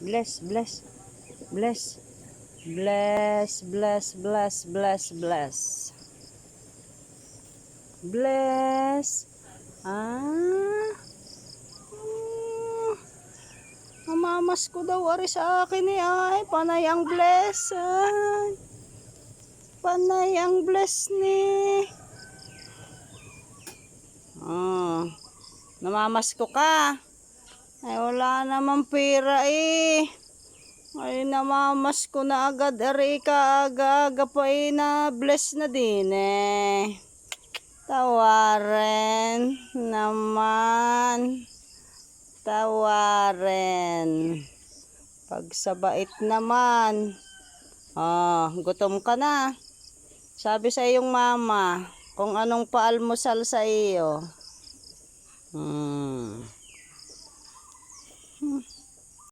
Bless, bless. Bless. Bless, bless, bless, bless, bless. Bless. Ah. Mamamas ko daw ari sa akin eh ay. Panay ang bless. Ay. Panay ang bless ni. Oh. Namamas ko ka. Ay wala naman pera eh. Ay namamas ko na agad ari ka aga-aga pa eh na bless na din eh. Tawarin naman. Tawarin. Pagsabait naman. Ah, gutom ka na. Sabi sa iyong mama, kung anong paalmusal sa iyo. Hmm. Hmm.